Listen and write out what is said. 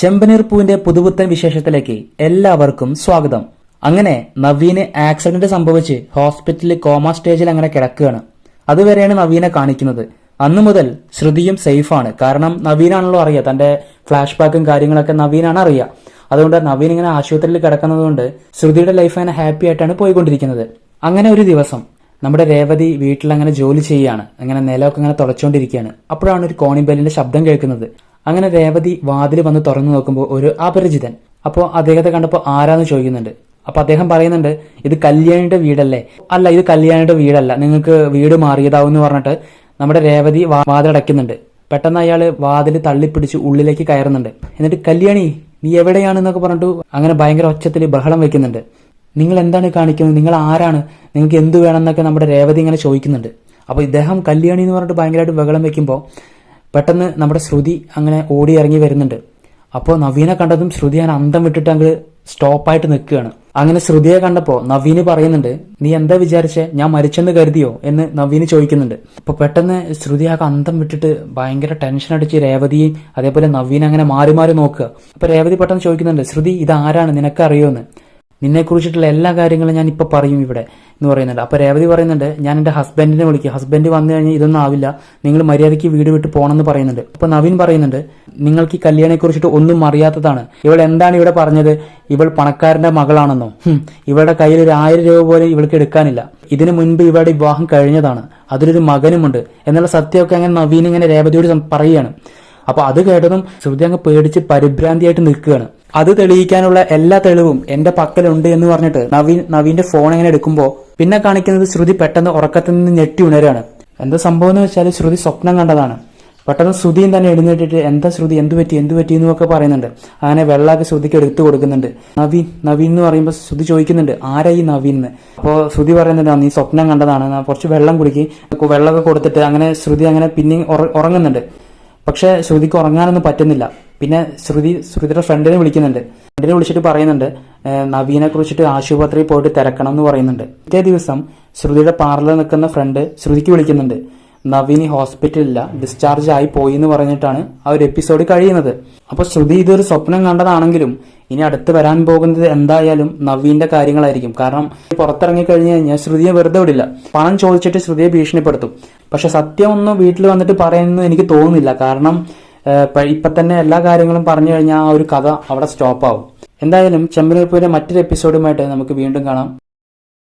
ചെമ്പനീർ പൂവിന്റെ പുതുപുത്തൻ വിശേഷത്തിലേക്ക് എല്ലാവർക്കും സ്വാഗതം. അങ്ങനെ നവീന് ആക്സിഡന്റ് സംഭവിച്ച് ഹോസ്പിറ്റലിൽ കോമ സ്റ്റേജിൽ അങ്ങനെ കിടക്കുകയാണ്. അതുവരെയാണ് നവീനെ കാണിക്കുന്നത്. അന്നു മുതൽ ശ്രുതിയും സേഫാണ്. കാരണം നവീനാണല്ലോ അറിയുക. തന്റെ ഫ്ലാഷ് ബാക്കും കാര്യങ്ങളൊക്കെ നവീനാണ് അറിയുക. അതുകൊണ്ട് നവീൻ ഇങ്ങനെ ആശുപത്രിയിൽ കിടക്കുന്നത് കൊണ്ട് ശ്രുതിയുടെ ലൈഫ് അങ്ങനെ ഹാപ്പി ആയിട്ടാണ് പോയിക്കൊണ്ടിരിക്കുന്നത്. അങ്ങനെ ഒരു ദിവസം നമ്മുടെ രേവതി വീട്ടിൽ അങ്ങനെ ജോലി ചെയ്യുകയാണ്. അങ്ങനെ നിലമൊക്കെ അങ്ങനെ തുടച്ചുകൊണ്ടിരിക്കുകയാണ് അപ്പോഴാണ് ഒരു കോണിബലിന്റെ ശബ്ദം കേൾക്കുന്നത്. അങ്ങനെ രേവതി വാതിൽ വന്ന് തുറന്നു നോക്കുമ്പോൾ ഒരു അപരിചിതൻ. അപ്പോൾ അദ്ദേഹത്തെ കണ്ടപ്പോൾ ആരാന്ന് ചോദിക്കുന്നുണ്ട്. അപ്പൊ അദ്ദേഹം പറയുന്നുണ്ട് ഇത് കല്യാണിയുടെ വീടല്ലേ? അല്ല ഇത് കല്യാണിയുടെ വീടല്ല. നിങ്ങൾക്ക് വീട് മാറിയതാവും എന്ന് പറഞ്ഞിട്ട് നമ്മുടെ രേവതി വാതിലടയ്ക്കുന്നുണ്ട് പെട്ടെന്ന് അയാൾ വാതിൽ തള്ളിപ്പിടിച്ച് ഉള്ളിലേക്ക് കയറുന്നുണ്ട്. എന്നിട്ട് കല്യാണി നീ എവിടെയാണെന്നൊക്കെ പറഞ്ഞിട്ട് അങ്ങനെ ഭയങ്കര ഒച്ചത്തിൽ ബഹളം വെക്കുന്നുണ്ട്. നിങ്ങൾ എന്താണ് കാണിക്കുന്നത്? നിങ്ങൾ ആരാണ്? നിങ്ങൾക്ക് എന്ത് വേണമെന്നൊക്കെ നമ്മുടെ രേവതി ഇങ്ങനെ ചോദിക്കുന്നുണ്ട്. അപ്പോൾ ഇദ്ദേഹം കല്യാണി എന്ന് പറഞ്ഞിട്ട് ഭയങ്കരമായിട്ട് ബഹളം വെക്കുമ്പോൾ പെട്ടെന്ന് നമ്മുടെ ശ്രുതി അങ്ങനെ ഓടി ഇറങ്ങി വരുന്നുണ്ട്. അപ്പോൾ നവീനെ കണ്ടതും ശ്രുതി ഞാൻ അന്തം വിട്ടിട്ട് അങ്ങ് സ്റ്റോപ്പായിട്ട് നിൽക്കുകയാണ്. അങ്ങനെ ശ്രുതിയെ കണ്ടപ്പോൾ നവീന് പറയുന്നുണ്ട് നീ എന്താ വിചാരിച്ചേ? ഞാൻ മരിച്ചെന്ന് കരുതിയോ? എന്ന് നവീന് ചോദിക്കുന്നുണ്ട്. അപ്പോൾ പെട്ടെന്ന് ശ്രുതി ആകെ അന്തം വിട്ടിട്ട് ഭയങ്കര ടെൻഷൻ അടിച്ച് രേവതിയും അതേപോലെ നവീൻ അങ്ങനെ മാറി മാറി നോക്കുക. അപ്പോൾ രേവതി പെട്ടെന്ന് ചോദിക്കുന്നുണ്ട് ശ്രുതി ഇത് ആരാണ് നിനക്ക് അറിയോന്ന് നിന്നെ കുറിച്ചിട്ടുള്ള എല്ലാ കാര്യങ്ങളും ഞാൻ ഇപ്പോൾ പറയും ഇവിടെ എന്ന് പറയുന്നുണ്ട്. അപ്പോൾ രേവതി പറയുന്നുണ്ട് ഞാൻ എന്റെ ഹസ്ബൻഡിനെ വിളിക്കും. ഹസ്ബൻഡ് വന്നു കഴിഞ്ഞാൽ ഇതൊന്നും ആവില്ല. നിങ്ങൾ മര്യാദയ്ക്ക് വീട് വിട്ട് പോകണമെന്ന് പറയുന്നുണ്ട്. അപ്പോൾ നവീൻ പറയുന്നുണ്ട് നിങ്ങൾക്ക് ഈ കല്യാണെ കുറിച്ചിട്ട് ഒന്നും അറിയാത്തതാണ്. ഇവൾ എന്താണ് ഇവിടെ പറഞ്ഞത്? ഇവൾ പണക്കാരന്റെ മകളാണെന്നോ? ഇവളുടെ കയ്യിൽ ഒരു ആയിരം രൂപ പോലും ഇവൾക്ക് എടുക്കാനില്ല. ഇതിനു മുൻപ് ഇവളുടെ വിവാഹം കഴിഞ്ഞതാണ്. അതിലൊരു മകനുമുണ്ട് എന്നുള്ള സത്യമൊക്കെ അങ്ങനെ നവീൻ ഇങ്ങനെ രേവതിയോട് പറയുകയാണ്. അപ്പൊ അത് കേട്ടതും ശ്രുതി അങ്ങ് പേടിച്ച് പരിഭ്രാന്തിയായിട്ട് നിൽക്കുകയാണ്. അത് തെളിയിക്കാനുള്ള എല്ലാ തെളിവും എന്റെ പക്കലുണ്ട് എന്ന് പറഞ്ഞിട്ട് നവീൻ നവീന്റെ ഫോൺ എങ്ങനെ എടുക്കുമ്പോ പിന്നെ കാണിക്കുന്നത് ശ്രുതി പെട്ടെന്ന് ഉറക്കത്തിൽ നിന്ന് ഞെട്ടി ഉണരാണ് എന്താ സംഭവം എന്ന് വെച്ചാൽ ശ്രുതി സ്വപ്നം കണ്ടതാണ്. പെട്ടെന്ന് ശ്രുതിയും തന്നെ എഴുന്നേറ്റിട്ട് എന്താ ശ്രുതി എന്ത് പറ്റി എന്ത് പറ്റി എന്നൊക്കെ പറയുന്നുണ്ട്. അങ്ങനെ വെള്ളമൊക്കെ ശ്രുതിക്ക് എടുത്തു കൊടുക്കുന്നുണ്ട്. നവീൻ നവീൻ എന്ന് പറയുമ്പോൾ ശ്രുതി ചോദിക്കുന്നുണ്ട് ആരാ ഈ നവീൻ എന്ന്? അപ്പോൾ ശ്രുതി പറയുന്നുണ്ട് "ആ, നീ സ്വപ്നം കണ്ടതാണ് കുറച്ച് വെള്ളം കുടിക്കി വെള്ളമൊക്കെ കൊടുത്തിട്ട്. അങ്ങനെ ശ്രുതി അങ്ങനെ പിന്നെയും ഉറങ്ങുന്നുണ്ട്. പക്ഷെ ശ്രുതിക്ക് ഉറങ്ങാനൊന്നും പറ്റുന്നില്ല. പിന്നെ ശ്രുതി ശ്രുതിയുടെ ഫ്രണ്ടിനെ വിളിക്കുന്നുണ്ട്. ഫ്രണ്ടിനെ വിളിച്ചിട്ട് പറയുന്നുണ്ട് "ഏഹ്, നവീനെ കുറിച്ചിട്ട് ആശുപത്രിയിൽ പോയിട്ട് തിരക്കണം എന്ന് പറയുന്നുണ്ട്. ഇതേ ദിവസം ശ്രുതിയുടെ പാർലറിൽ നിൽക്കുന്ന ഫ്രണ്ട് ശ്രുതിക്ക് വിളിക്കുന്നുണ്ട്. നവീനി ഹോസ്പിറ്റലില്ല ഡിസ്ചാർജ് ആയി പോയി എന്ന് പറഞ്ഞിട്ടാണ് ആ ഒരു എപ്പിസോഡ് കഴിയുന്നത്. അപ്പൊ ശ്രുതി ഇതൊരു സ്വപ്നം കണ്ടതാണെങ്കിലും ഇനി അടുത്ത് വരാൻ പോകുന്നത് എന്തായാലും നവീന്റെ കാര്യങ്ങളായിരിക്കും. കാരണം പുറത്തിറങ്ങി കഴിഞ്ഞു കഴിഞ്ഞാൽ ശ്രുതിയെ വെറുതെ വിടില്ല. പണം ചോദിച്ചിട്ട് ശ്രുതിയെ ഭീഷണിപ്പെടുത്തും. പക്ഷെ സത്യമൊന്നും വീട്ടിൽ വന്നിട്ട് പറയുന്നത് എനിക്ക് തോന്നുന്നില്ല. കാരണം ഇപ്പൊ- തന്നെ എല്ലാ കാര്യങ്ങളും പറഞ്ഞു കഴിഞ്ഞാൽ ആ ഒരു കഥ അവിടെ സ്റ്റോപ്പ് ആവും എന്തായാലും ചെമ്പനൂർപ്പൂരെ മറ്റൊരു എപ്പിസോഡുമായിട്ട് നമുക്ക് വീണ്ടും കാണാം.